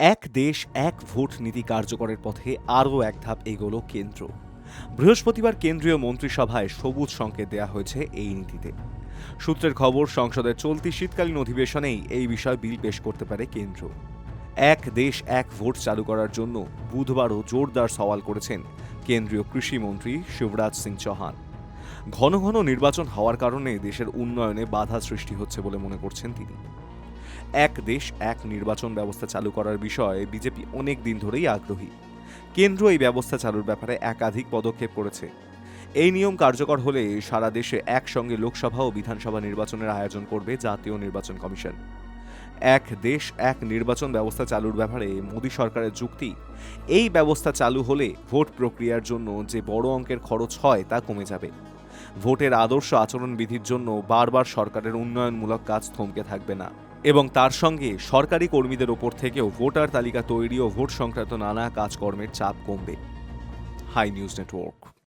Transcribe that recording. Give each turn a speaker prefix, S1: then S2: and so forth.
S1: এক দেশ এক ভোট নীতি কার্যকরের পথে আরও এক ধাপ এগোল কেন্দ্র। বৃহস্পতিবার কেন্দ্রীয় মন্ত্রিসভায় সবুজ সংকেত দেওয়া হয়েছে এই নীতিতে। সূত্রের খবর সংসদের চলতি শীতকালীন অধিবেশনেই এই বিষয় বিল পেশ করতে পারে কেন্দ্র। এক দেশ এক ভোট চালু করার জন্য বুধবারও জোরদার সওয়াল করেছেন কেন্দ্রীয় কৃষিমন্ত্রী শিবরাজ সিং চৌহান। ঘন ঘন নির্বাচন হওয়ার কারণে দেশের উন্নয়নে বাধা সৃষ্টি হচ্ছে বলে মনে করছেন তিনি। এক দেশ, এক নির্বাচন ব্যবস্থা চালু করার বিষয়ে বিজেপি অনেক দিন ধরেই আগ্রহী। কেন্দ্র এই ব্যবস্থা চালুর ব্যাপারে একাধিক পদক্ষেপ করেছে। এই নিয়ম কার্যকর হলে সারা দেশে একসঙ্গে লোকসভা ও বিধানসভা নির্বাচনের আয়োজন করবে জাতীয় নির্বাচন কমিশন। এক দেশ, এক নির্বাচন ব্যবস্থা চালুর ব্যাপারে মোদী সরকারের যুক্তি, এই ব্যবস্থা চালু হলে ভোট প্রক্রিয়ার জন্য যে বড় অঙ্কের খরচ হয় তা কমে যাবে। ভোটের আদর্শ আচরণবিধির জন্য বারবার সরকারের উন্নয়নমূলক কাজ থমকে থাকবে না। এবং তার সঙ্গে সরকারি কর্মীদের ওপর থেকেও ভোটার তালিকা তৈরি ও ভোট সংক্রান্ত নানা কাজকর্মের চাপ কমবে। Hi news network.